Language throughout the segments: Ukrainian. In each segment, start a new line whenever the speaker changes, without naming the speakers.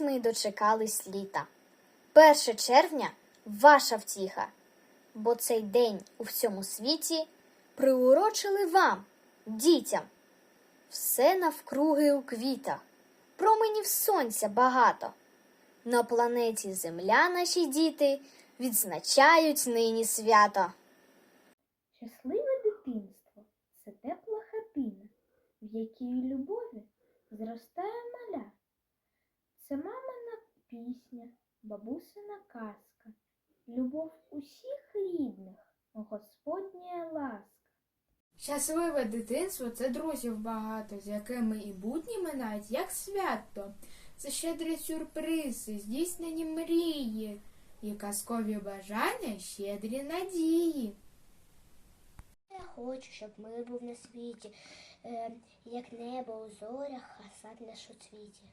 ми й дочекались літа. Перше червня ваша втіха, бо цей день у всьому світі приурочили вам, дітям. Все навкруги у квітах, променів сонця багато. На планеті Земля наші діти відзначають нині свято.
Щасливе дитинство це тепла хатина, в якій любові зростає маля. Це мамина пісня, бабусина казка, любов усіх рідних, Господня ласка.
Щасливе дитинство це друзів багато, з якими і будні минають, як свято. Це щедрі сюрпризи, здійснені мрії, і казкові бажання, щедрі надії.
Я хочу, щоб мир був на світі, е, як небо у зорях, а сад наш у цвіті.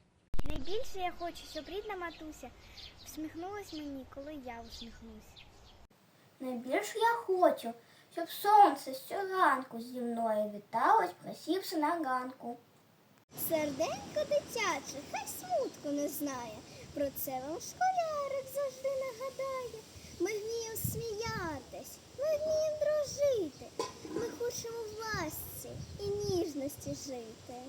Найбільше я хочу, щоб рідна матуся всміхнулась мені, коли я усміхнусь.
Найбільше я хочу, щоб сонце щоранку зі мною віталось, просівши на ганку.
Серденько дитяче, хай смутку не знає. Про це вам школярик завжди нагадає. Ми вміємо сміятись, ми вміємо дружити. Ми хочемо в ласці і ніжності жити.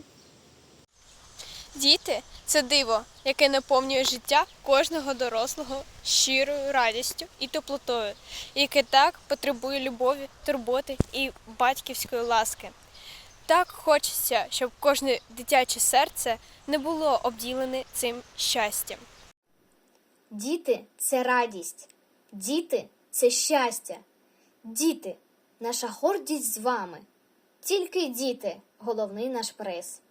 Діти це диво, яке наповнює життя кожного дорослого щирою радістю і теплотою, яке так потребує любові, турботи і батьківської ласки. Так хочеться, щоб кожне дитяче серце не було обділене цим щастям.
Діти це радість, діти це щастя. Діти, наша гордість з вами. Тільки діти головний наш приз.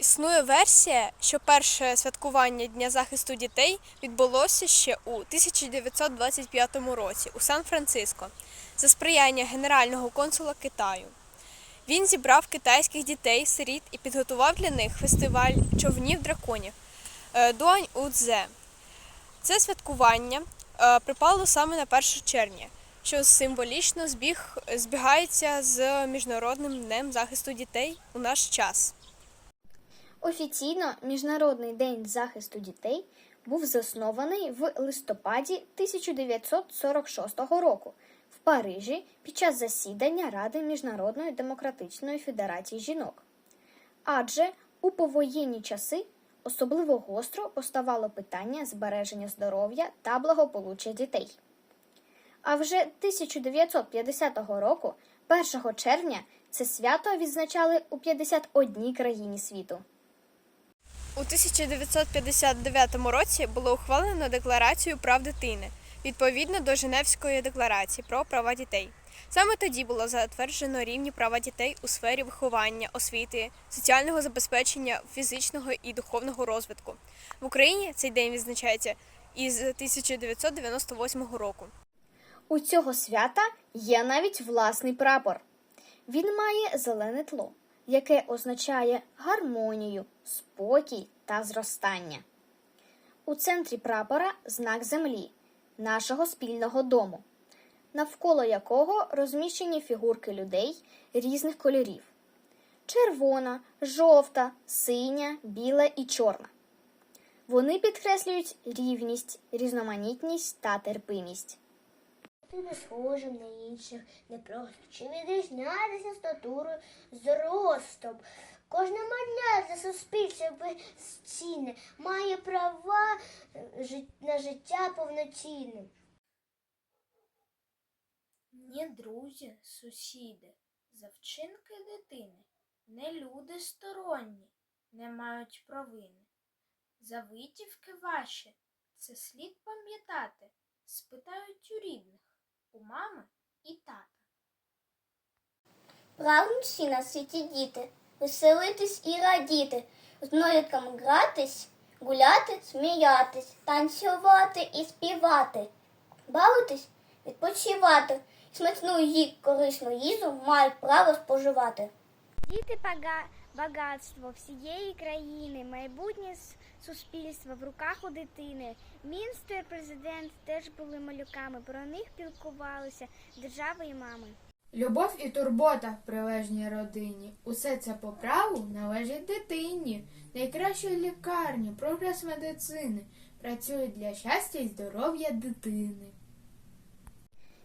Існує версія, що перше святкування Дня захисту дітей відбулося ще у 1925 році у Сан-Франциско за сприяння генерального консула Китаю. Він зібрав китайських дітей, сиріт і підготував для них фестиваль човнів драконів е, Дуань Удзе. Це святкування е, припало саме на 1 червня, що символічно збіг, збігається з Міжнародним днем захисту дітей у наш час.
Офіційно Міжнародний день захисту дітей був заснований в листопаді 1946 року в Парижі під час засідання Ради Міжнародної демократичної федерації жінок. Адже у повоєнні часи особливо гостро поставало питання збереження здоров'я та благополуччя дітей. А вже 1950 року, 1 червня, це свято відзначали у 51 країні світу.
У 1959 році було ухвалено Декларацію прав дитини відповідно до Женевської декларації про права дітей. Саме тоді було затверджено рівні права дітей у сфері виховання, освіти, соціального забезпечення, фізичного і духовного розвитку. В Україні цей день відзначається із 1998 року.
У цього свята є навіть власний прапор. Він має зелене тло, яке означає гармонію, спокій та зростання. У центрі прапора знак землі, нашого спільного дому, навколо якого розміщені фігурки людей різних кольорів: червона, жовта, синя, біла і чорна. Вони підкреслюють рівність, різноманітність та терпимість.
Ти не схожим на інших, не просто чи відрізнятися статурою зростом. Кожна маля за суспільство безцінне має права е, на життя повноцінне.
Ні друзі, сусіди, за вчинки дитини, не люди сторонні, не мають провини. За витівки ваші це слід пам'ятати, спитають у рідних, у мами і тата.
Прагнуть всі на світі діти, веселитись і радіти, з однолітками гратись, гуляти, сміятись, танцювати і співати, бавитись, відпочивати, смачну і корисну їжу мають право споживати.
Діти багатство всієї країни, майбутнє суспільства в руках у дитини. Міністр, президент теж були малюками. Про них пілкувалися держави і мами.
Любов і турбота в прилежній родині. Усе це по праву належить дитині. Найкращі лікарні, прогрес медицини працюють для щастя і здоров'я дитини.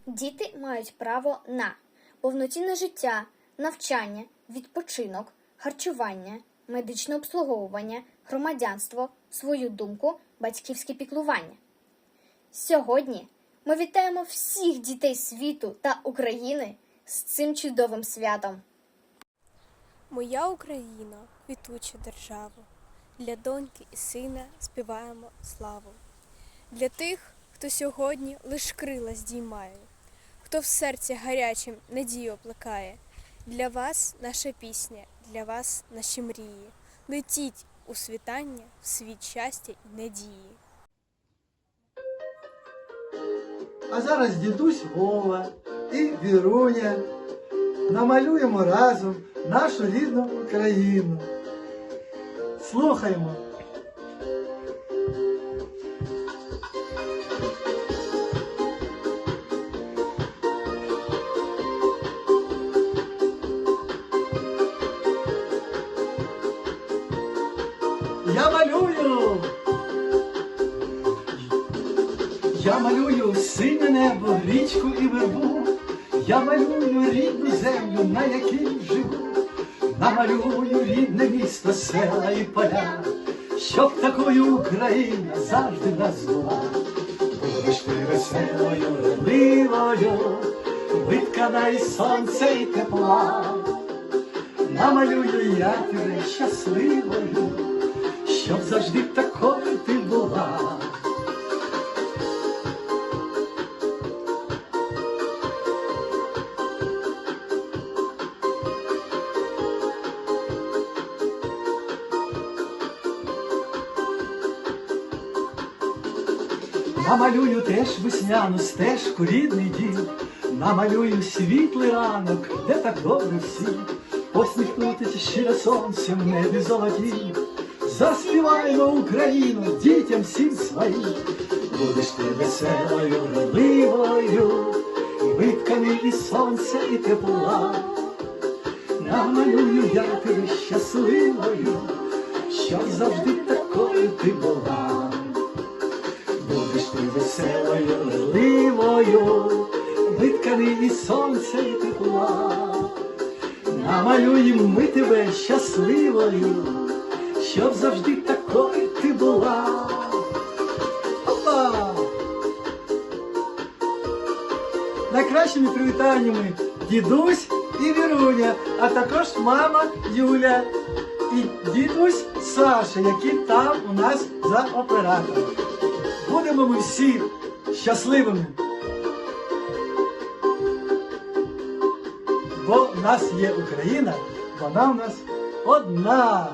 Діти мають право на повноцінне життя, навчання, відпочинок, харчування, медичне обслуговування, громадянство, свою думку, батьківське піклування. Сьогодні ми вітаємо всіх дітей світу та України з цим чудовим святом.
Моя Україна, квітуча держава, для доньки і сина співаємо славу. Для тих, хто сьогодні лиш крила здіймає, хто в серці гарячим надію оплекає. Для вас наша пісня, для вас наші мрії. Летіть у світання в світ щастя і надії.
А зараз дідусь Вова і Віруня намалюємо разом нашу рідну Україну. Слухаймо. Я малюю синє небо, річку і вербу. Я малюю рідну землю, на якій живу. Намалюю рідне місто, села і поля, щоб такою Україна завжди в нас була. Будеш ти веселою, ревливою, виткана із сонця і тепла. Намалюю я тебе щасливою, щоб завжди такою Намалюю теж весняну стежку, рідний дім, намалюю світлий ранок, де так добре всі, посміхнутися щиро сонцем в небі золотім. Заспіваймо Україну дітям всім своїм, будеш ти веселою, вродливою, витканий із сонця і тепла. Намалюю я тебе щасливою, щоб завжди такою ти була. Будеш ти веселою, рливою, витканий із сонця і тепла. Намалюємо ми тебе щасливою, щоб завжди такою ти була. Опа! Найкращими привітаннями дідусь і Віруня, а також мама Юля і дідусь Саша, які там у нас за оператором. Будемо ми всі щасливими. Бо в нас є Україна, вона в нас одна.